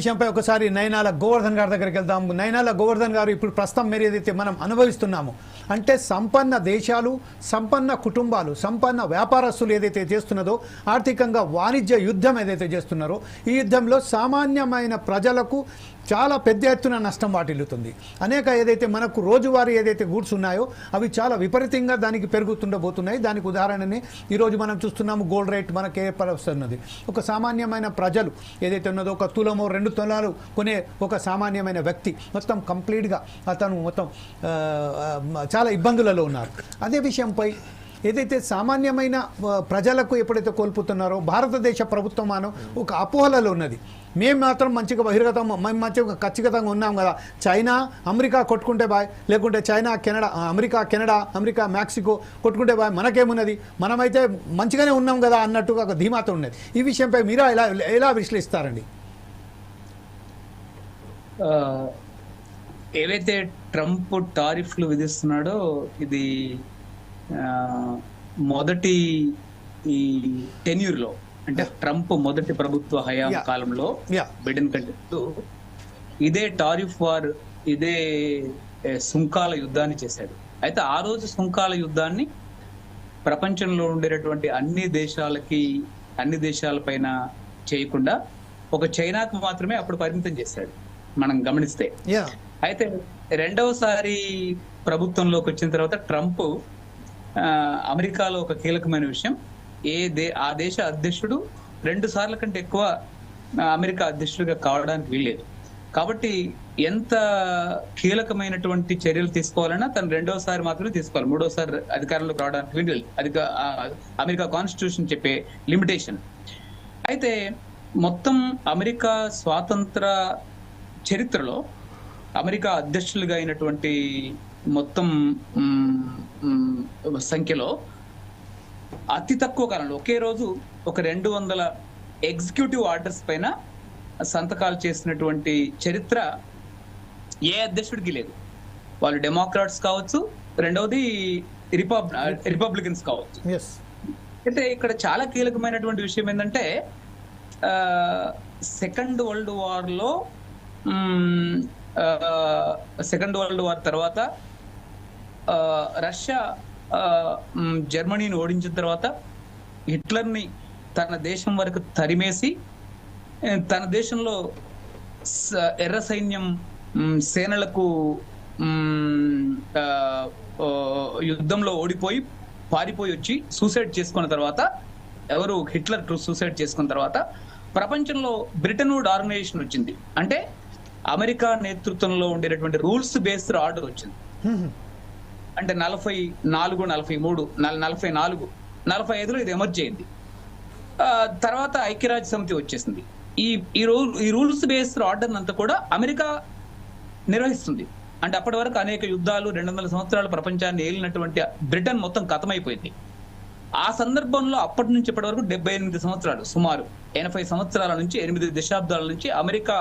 విషయంపై ఒకసారి నయనాల గోవర్ధన్ గారి దగ్గరికి వెళ్దాము నయనాల గోవర్ధన్ గారు ఇప్పుడు ప్రస్తుతం మీరు ఏదైతే మనం అనుభవిస్తున్నాము అంటే సంపన్న దేశాలు సంపన్న కుటుంబాలు సంపన్న వ్యాపారస్తులు ఏదైతే చేస్తున్నదో ఆర్థికంగా వాణిజ్య యుద్ధం ఏదైతే చేస్తున్నారో ఈ యుద్ధంలో సామాన్యమైన ప్రజలకు చాలా పెద్ద ఎత్తున నష్టం వాటిల్లుతుంది. అనేక ఏదైతే మనకు రోజువారీ ఏదైతే గూడ్స్ ఉన్నాయో అవి చాలా విపరీతంగా దానికి పెరుగుతుండబోతున్నాయి. దానికి ఉదాహరణని ఈరోజు మనం చూస్తున్నాము గోల్డ్ రేట్ మనకి ఏర్పరుస్తున్నది ఒక సామాన్యమైన ప్రజలు ఏదైతే ఉన్నదో ఒక తులమో రెండు తులాలు కొనే ఒక సామాన్యమైన వ్యక్తి మొత్తం కంప్లీట్గా అతను మొత్తం చాలా ఇబ్బందులలో ఉన్నారు. అదే విషయంపై ఏదైతే సామాన్యమైన ప్రజలకు ఎప్పుడైతే కోల్పోతున్నారో భారతదేశ ప్రభుత్వం మనం ఒక అపోహలలో ఉన్నది. మేము మాత్రం మంచిగా బహిర్గతం మేము మంచిగా ఖచ్చితంగా ఉన్నాం కదా. చైనా అమెరికా కొట్టుకుంటే బాయ్ లేకుంటే China Canada America Canada America Mexico కొట్టుకుంటే బాయ్ మనకేమున్నది? మనమైతే మంచిగానే ఉన్నాం కదా అన్నట్టుగా ఒక ధీమాతో ఉన్నది. ఈ విషయంపై మీరు ఎలా ఎలా విశ్లేషిస్తారండి? ఏవైతే ట్రంప్ టారిఫ్లు విధిస్తున్నాడో ఇది మొదటి ఈ టెన్యూర్లో అంటే ట్రంప్ మొదటి ప్రభుత్వ హయాం. కాలంలో. బిడెన్ కంటే ఇదే టారిఫ్ వార్ ఇదే సుంకాల యుద్ధాన్ని చేశాడు అయితే ఆ రోజు సుంకాల యుద్ధాన్ని ప్రపంచంలో ఉండేటటువంటి అన్ని దేశాలకి అన్ని దేశాలపైన చేయకుండా ఒక చైనాకు మాత్రమే అప్పుడు పరిమితం చేశాడు మనం గమనిస్తే అయితే రెండవసారి ప్రభుత్వంలోకి వచ్చిన తర్వాత ట్రంప్ అమెరికాలో ఒక కీలకమైన విషయం. ఏ దే ఆ దేశ అధ్యక్షుడు రెండు సార్ల కంటే ఎక్కువ అమెరికా అధ్యక్షుడిగా కావడానికి వీల్లేదు. కాబట్టి ఎంత కీలకమైనటువంటి చర్యలు తీసుకోవాలన్నా తను రెండోసారి మాత్రమే తీసుకోవాలి. మూడోసారి అధికారంలోకి రావడానికి వీలు అధిక అమెరికా కాన్స్టిట్యూషన్ చెప్పే లిమిటేషన్. అయితే మొత్తం అమెరికా స్వాతంత్ర చరిత్రలో అమెరికా అధ్యక్షులుగా అయినటువంటి మొత్తం సంఖ్యలో అతి తక్కువ కాలంలో. ఒకే రోజు ఒక రెండు వందల ఎగ్జిక్యూటివ్ ఆర్డర్స్ పైన సంతకాలు చేసినటువంటి చరిత్ర ఏ అధ్యక్షుడికి లేదు. వాళ్ళు డెమోక్రాట్స్ కావచ్చు రెండవది రిపబ్ రిపబ్లికన్స్ కావచ్చు. అయితే ఇక్కడ చాలా కీలకమైనటువంటి విషయం ఏంటంటే సెకండ్ వరల్డ్ వార్లో సెకండ్ వరల్డ్ వార్ తర్వాత రష్యా జర్మనీని ఓడించిన తర్వాత హిట్లర్ని తన దేశం వరకు తరిమేసి తన దేశంలో స- ఎర్ర సైన్యం సేనలకు యుద్ధంలో ఓడిపోయి పారిపోయి వచ్చి సూసైడ్ చేసుకున్న తర్వాత ఎవరు హిట్లర్ సూసైడ్ చేసుకున్న తర్వాత ప్రపంచంలో బ్రిటన్ వుడ్ ఆర్గనైజేషన్ వచ్చింది. అంటే అమెరికా నేతృత్వంలో ఉండేటటువంటి రూల్స్ బేస్డ్ ఆర్డర్ వచ్చింది. అంటే నలభై నాలుగు నలభై మూడు నల- నలభై నాలుగు నలభై ఐదులో ఇది ఎమర్జ్ అయింది. తర్వాత ఐక్యరాజ్య సమితి వచ్చేసింది. ఈ ఈ రూల్ ఈ రూల్స్ బేస్డ్ ఆర్డర్ అంతా కూడా అమెరికా నిర్వహిస్తుంది. అంటే అప్పటి వరకు అనేక యుద్ధాలు రెండు వందల సంవత్సరాలు ప్రపంచాన్ని ఏలినటువంటి బ్రిటన్ మొత్తం కథమైపోయింది. ఆ సందర్భంలో అప్పటి నుంచి ఇప్పటి వరకు డెబ్బై ఎనిమిది సంవత్సరాలు సుమారు ఎనభై సంవత్సరాల నుంచి ఎనిమిది దశాబ్దాల నుంచి అమెరికా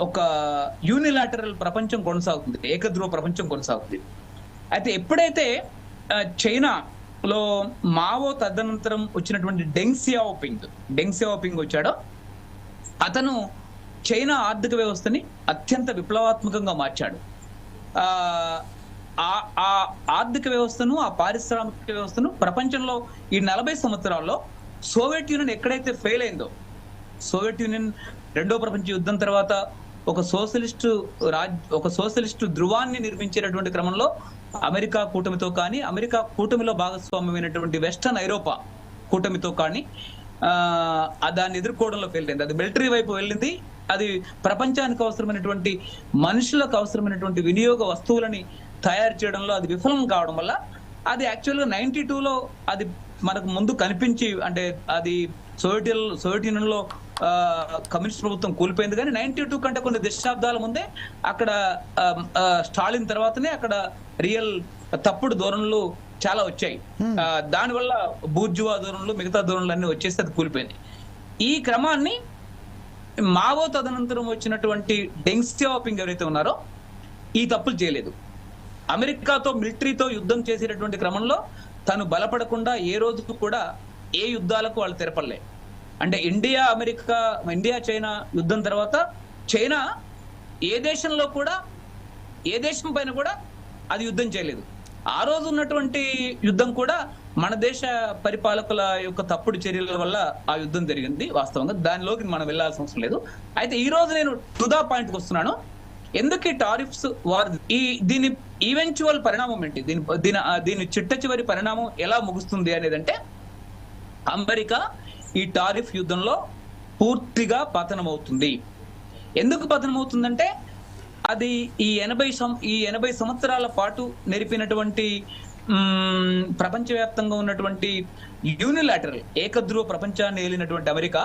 ఒక యూనిలాటరల్ ప్రపంచం కొనసాగుతుంది ఏకధ్రువ ప్రపంచం కొనసాగుతుంది. అయితే ఎప్పుడైతే చైనా చైనాలో మావో తదనంతరం వచ్చినటువంటి డెంగ్ సియాఓపింగ్ వచ్చాడో అతను చైనా ఆర్థిక వ్యవస్థని అత్యంత విప్లవాత్మకంగా మార్చాడు. ఆ- ఆ ఆర్థిక వ్యవస్థను ఆ పారిశ్రామిక వ్యవస్థను ప్రపంచంలో ఈ నలభై సంవత్సరాల్లో సోవియట్ యూనియన్ ఎక్కడైతే ఫెయిల్ అయిందో సోవియట్ యూనియన్ రెండో ప్రపంచ యుద్ధం తర్వాత ఒక సోషలిస్ట్ రాజ్ ఒక సోషలిస్ట్ ధృవాన్ని నిర్మించేటటువంటి క్రమంలో అమెరికా కూటమితో కానీ అమెరికా కూటమిలో భాగస్వామ్యమైనటువంటి వెస్టర్న్ ఐరోపా కూటమితో కానీ ఆ దాన్ని ఎదుర్కోవడంలో ఫెయిల్ అయింది. అది మిలిటరీ వైపు వెళ్ళింది. అది ప్రపంచానికి అవసరమైనటువంటి మనుషులకు అవసరమైనటువంటి వినియోగ వస్తువులని తయారు చేయడంలో అది విఫలం కావడం వల్ల అది యాక్చువల్గా నైన్టీ టూలో అది మనకు ముందు కనిపించి అంటే అది సోవియట్ సోవియట్ యూనియన్లో కమ్యూనిస్ట్ ప్రభుత్వం కూలిపోయింది కానీ నైన్టీ టూ కంటే కొన్ని దశాబ్దాల ముందే అక్కడ స్టాలిన్ తర్వాతనే అక్కడ రియల్ తప్పుడు ధోరణులు చాలా వచ్చాయి. దానివల్ల బూర్జువా ధోరణులు మిగతా ధోరణులు అన్ని వచ్చేసి అది కూలిపోయింది. ఈ క్రమాన్ని మావో తదనంతరం వచ్చినటువంటి డెంగ్ సియాపింగ్ ఎవరైతే ఉన్నారో ఈ తప్పులు చేయలేదు. అమెరికాతో మిలిటరీతో యుద్ధం చేసేటటువంటి క్రమంలో తను బలపడకుండా ఏ రోజుకు కూడా ఏ యుద్ధాలకు వాళ్ళు తెరపడలే. అంటే ఇండియా అమెరికా ఇండియా చైనా యుద్ధం తర్వాత చైనా ఏ దేశంలో కూడా ఏ దేశం పైన కూడా అది యుద్ధం చేయలేదు. ఆ రోజు ఉన్నటువంటి యుద్ధం కూడా మన దేశ పరిపాలకుల యొక్క తప్పుడు చర్యల వల్ల ఆ యుద్ధం జరిగింది వాస్తవంగా. దానిలోకి మనం వెళ్ళాల్సిన అవసరం లేదు. అయితే ఈ రోజు నేను టుదా పాయింట్కి వస్తున్నాను. ఎందుకు ఈ టారిఫ్స్ వార్ ఈ దీని ఈవెంచువల్ పరిణామం ఏంటి? దీని దీని దీని చిట్ట చివరి పరిణామం ఎలా ముగుస్తుంది అనేది అంటే అమెరికా ఈ టారిఫ్ యుద్ధంలో పూర్తిగా పతనమవుతుంది. ఎందుకు పతనమవుతుందంటే అది ఈ ఎనభై సం ఈ ఎనభై సంవత్సరాల పాటు నెరిపినటువంటి ప్రపంచవ్యాప్తంగా ఉన్నటువంటి యూనిలాటరల్ ఏకద్రువ ప్రపంచాన్ని ఏలినటువంటి అమెరికా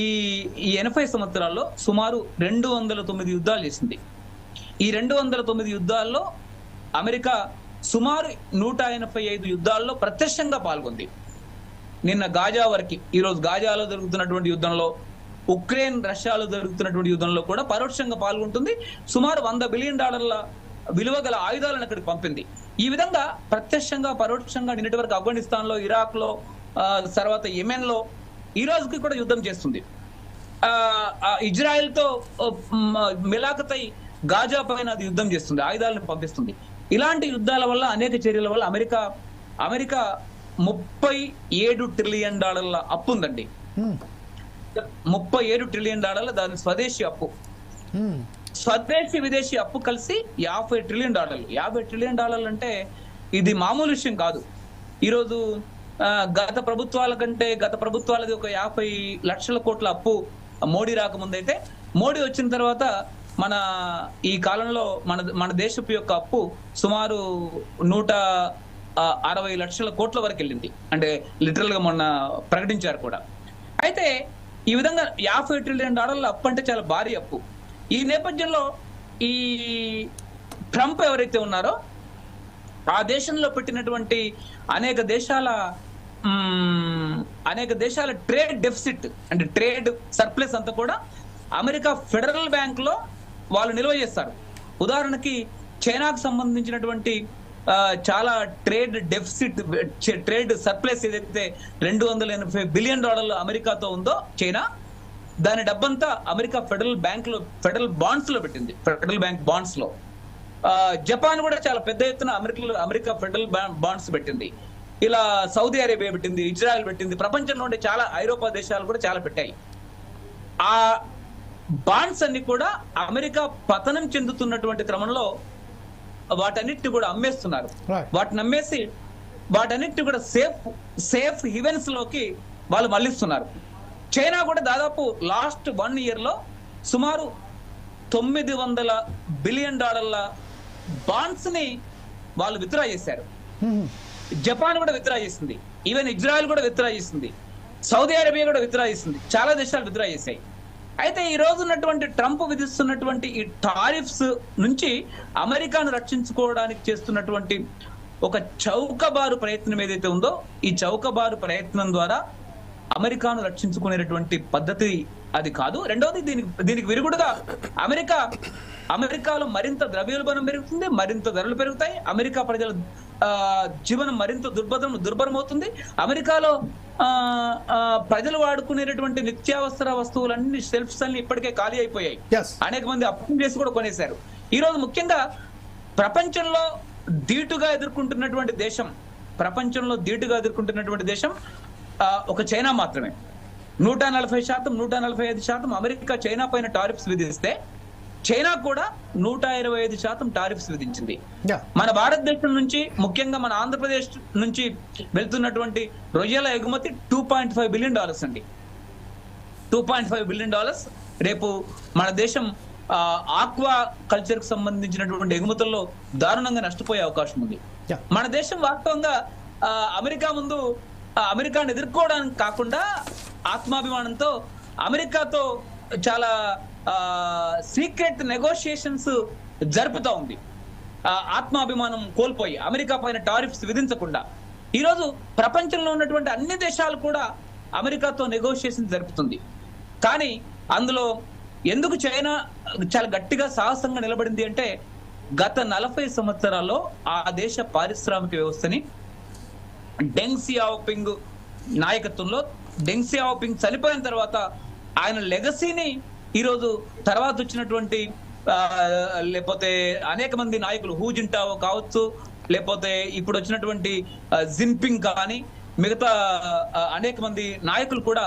ఈ ఈ ఎనభై సంవత్సరాల్లో సుమారు రెండు వందల తొమ్మిది యుద్ధాలు చేసింది. ఈ రెండు వందల తొమ్మిది యుద్ధాల్లో అమెరికా సుమారు నూట ఎనభై ఐదు యుద్ధాల్లో ప్రత్యక్షంగా పాల్గొంది. నిన్న గాజా వరకు ఈరోజు గాజాలో జరుగుతున్నటువంటి యుద్ధంలో ఉక్రెయిన్ రష్యాలో జరుగుతున్నటువంటి యుద్ధంలో కూడా పరోక్షంగా పాల్గొంటుంది. సుమారు వంద బిలియన్ డాలర్ల విలువ గల ఆయుధాలను అక్కడికి పంపింది. ఈ విధంగా ప్రత్యక్షంగా పరోక్షంగా నిన్నటి వరకు ఆఫ్ఘనిస్తాన్లో ఇరాక్లో తర్వాత యెమెన్లో ఈ రోజుకి కూడా యుద్ధం చేస్తుంది. ఇజ్రాయెల్తో మిలాఖతై గాజా పైన అది యుద్ధం చేస్తుంది ఆయుధాలను పంపిస్తుంది. ఇలాంటి యుద్ధాల వల్ల అనేక చర్యల వల్ల అమెరికా అమెరికా ముప్పై ఏడు ట్రిలియన్ డాలర్ల అప్పు ఉందండి. ముప్పై ఏడు ట్రిలియన్ డాలర్ల దాని స్వదేశీ అప్పు. స్వదేశీ విదేశీ అప్పు కలిసి యాభై ట్రిలియన్ డాలర్లు యాభై ట్రిలియన్ డాలర్లు అంటే ఇది మామూలు విషయం కాదు ఈరోజు గత ప్రభుత్వాల కంటే గత ప్రభుత్వాలది ఒక యాభై లక్షల కోట్ల అప్పు మోడీ రాకముందైతే మోడీ వచ్చిన తర్వాత మన ఈ కాలంలో మన మన దేశపు యొక్క అప్పు సుమారు నూట అరవై లక్షల కోట్ల వరకు వెళ్ళింది. అంటే లిటరల్గా మొన్న ప్రకటించారు కూడా. అయితే ఈ విధంగా యాభై ట్రిలియన్ డాలర్ల అప్పు అంటే చాలా భారీ అప్పు. ఈ నేపథ్యంలో ఈ ట్రంప్ ఎవరైతే ఉన్నారో ఆ దేశంలో పెట్టినటువంటి అనేక దేశాల అనేక దేశాల ట్రేడ్ డెఫిసిట్ అంటే ట్రేడ్ సర్ప్లస్ అంతా కూడా అమెరికా ఫెడరల్ బ్యాంక్లో వాళ్ళు నిల్వ చేస్తారు. ఉదాహరణకి చైనాకు సంబంధించినటువంటి చాలా ట్రేడ్ డెఫిసిట్ ట్రేడ్ సర్ప్లస్ ఏదైతే రెండు వందల ఎనభై బిలియన్ డాలర్లు అమెరికాతో ఉందో చైనా దాని డబ్బంతా అమెరికా ఫెడరల్ బ్యాంక్లో ఫెడరల్ బాండ్స్లో పెట్టింది ఫెడరల్ బ్యాంక్ బాండ్స్లో జపాన్ కూడా చాలా పెద్ద ఎత్తున అమెరికా అమెరికా ఫెడరల్ బాండ్స్ పెట్టింది. ఇలా సౌదీ అరేబియా పెట్టింది ఇజ్రాయెల్ పెట్టింది ప్రపంచంలో ఉండే చాలా ఐరోపా దేశాలు కూడా చాలా పెట్టాయి. ఆ బాండ్స్ అన్ని కూడా అమెరికా పతనం చెందుతున్నటువంటి క్రమంలో వాటన్నిటిని కూడా అమ్మేస్తున్నారు. వాటిని అమ్మేసి వాటన్నిటిని కూడా సేఫ్ సేఫ్ ఈవెంట్స్లోకి వాళ్ళు మళ్ళిస్తున్నారు. చైనా కూడా దాదాపు లాస్ట్ వన్ ఇయర్లో సుమారు తొమ్మిది వందల బిలియన్ డాలర్ల బాండ్స్ని వాళ్ళు విత్డ్రా చేశారు. హ్మ్. జపాన్ కూడా విత్డ్రా చేసింది. ఈవెన్ ఇజ్రాయెల్ కూడా విత్డ్రా చేసింది. సౌదీ అరేబియా కూడా విత్డ్రా చేసింది. చాలా దేశాలు విత్డ్రా చేశాయి. అయితే ఈ రోజు ఉన్నటువంటి ట్రంప్ విధిస్తున్నటువంటి ఈ టారిఫ్స్ నుంచి అమెరికాను రక్షించుకోవడానికి చేస్తున్నటువంటి ఒక చౌకబారు ప్రయత్నం ఏదైతే ఉందో ఈ చౌకబారు ప్రయత్నం ద్వారా అమెరికాను రక్షించుకునేటటువంటి పద్ధతి అది కాదు. రెండవది దీనికి దీనికి విరుగుడుగా అమెరికా అమెరికాలో మరింత ద్రవ్యోల్బణం పెరుగుతుంది మరింత ధరలు పెరుగుతాయి. అమెరికా ప్రజల జీవనం మరింత దుర్భరం దుర్భరమవుతుంది. అమెరికాలో ప్రజలు వాడుకునేటటువంటి నిత్యావసర వస్తువులన్నీ షెల్ఫ్స్ అన్ని ఇప్పటికే ఖాళీ అయిపోయాయి. అనేక మంది అప్పు చేసి కూడా కొనేశారు. ఈ రోజు ముఖ్యంగా ప్రపంచంలో ధీటుగా ఎదుర్కొంటున్నటువంటి దేశం ప్రపంచంలో ధీటుగా ఎదుర్కొంటున్నటువంటి దేశం ఒక చైనా మాత్రమే. నూట నలభై శాతం నూట నలభై ఐదు శాతం అమెరికా చైనా పైన టారిఫ్స్ విధిస్తే చైనా కూడా నూట ఇరవై ఐదు శాతం టారిఫ్స్ విధించింది. మన భారతదేశం నుంచి ముఖ్యంగా మన ఆంధ్రప్రదేశ్ నుంచి వెళ్తున్నటువంటి రొయ్యల ఎగుమతి two point five billion dollars అండి. Two point five billion dollars. రేపు మన దేశం ఆక్వా కల్చర్కి సంబంధించినటువంటి ఎగుమతుల్లో దారుణంగా నష్టపోయే అవకాశం ఉంది. మన దేశం వాస్తవంగా అమెరికా ముందు అమెరికాను ఎదుర్కోవడానికి కాకుండా ఆత్మాభిమానంతో అమెరికాతో చాలా సీక్రెట్ నెగోషియేషన్స్ జరుపుతా ఉంది. ఆత్మాభిమానం కోల్పోయి అమెరికా పైన టారిఫ్స్ విధించకుండా. ఈరోజు ప్రపంచంలో ఉన్నటువంటి అన్ని దేశాలు కూడా అమెరికాతో నెగోషియేషన్ జరుపుతుంది. కానీ అందులో ఎందుకు చైనా చాలా గట్టిగా సాహసంగా నిలబడింది అంటే గత నలభై సంవత్సరాల్లో ఆ దేశ పారిశ్రామిక వ్యవస్థని డెంగ్సియాపింగ్ నాయకత్వంలో డెంగ్సియాపింగ్ చనిపోయిన తర్వాత ఆయన లెగసీని ఈరోజు తర్వాత వచ్చినటువంటి లేకపోతే అనేక మంది నాయకులు హూ జింటావో కావచ్చు లేకపోతే ఇప్పుడు వచ్చినటువంటి ఆ, జిన్పింగ్ కానీ మిగతా అనేక మంది నాయకులు కూడా.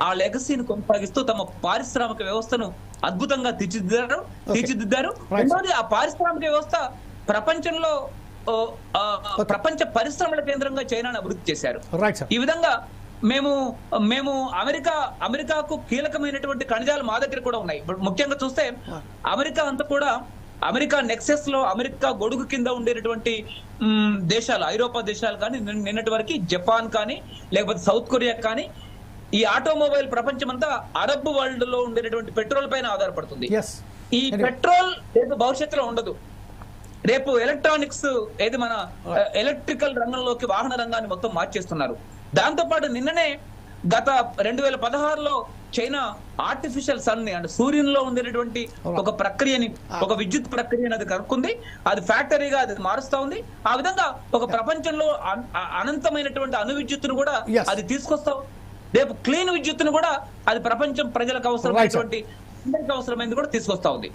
ఆ లెగసీని కొనసాగిస్తూ తమ పారిశ్రామిక వ్యవస్థను అద్భుతంగా తీర్చిదిద్దారు తీర్చిదిద్దారు. రెండోది ఆ పారిశ్రామిక వ్యవస్థ ప్రపంచంలో ప్రపంచ పరిశ్రమల కేంద్రంగా చైనాను అభివృద్ధి చేశారు. ఈ విధంగా మేము మేము అమెరికా అమెరికాకు కీలకమైనటువంటి ఖనిజాలు మా దగ్గర కూడా ఉన్నాయి. ముఖ్యంగా చూస్తే అమెరికా అంతా కూడా అమెరికా నెక్సెస్లో అమెరికా గొడుగు కింద ఉండేటటువంటి దేశాలు ఐరోపా దేశాలు కానీ నిన్న- నిన్నటి వరకు జపాన్ కానీ లేకపోతే సౌత్ కొరియా కానీ ఈ ఆటోమొబైల్ ప్రపంచం అంతా అరబ్ వరల్డ్లో ఉండేటటువంటి పెట్రోల్ పైన ఆధారపడుతుంది. ఈ పెట్రోల్ రేపు భవిష్యత్తులో ఉండదు. రేపు ఎలక్ట్రానిక్స్ ఏది మన ఎలక్ట్రికల్ రంగంలోకి వాహన రంగాన్ని మొత్తం మార్చేస్తున్నారు. దాంతో పాటు నిన్ననే గత రెండు వేల పదహారులో చైనా ఆర్టిఫిషియల్ సన్ని అంటే సూర్యునిలో ఉండేటటువంటి ఒక ప్రక్రియని ఒక విద్యుత్ ప్రక్రియని అది కనుక్కుంది అది ఫ్యాక్టరీగా అది మారుస్తా ఉంది ఆ విధంగా ఒక ప్రపంచంలో అనంతమైనటువంటి అణు విద్యుత్తును కూడా. అది తీసుకొస్తా. రేపు క్లీన్ విద్యుత్తును కూడా అది ప్రపంచం ప్రజలకు అవసరమైనటువంటి అందరికీ అవసరమైనది కూడా తీసుకొస్తా ఉంది.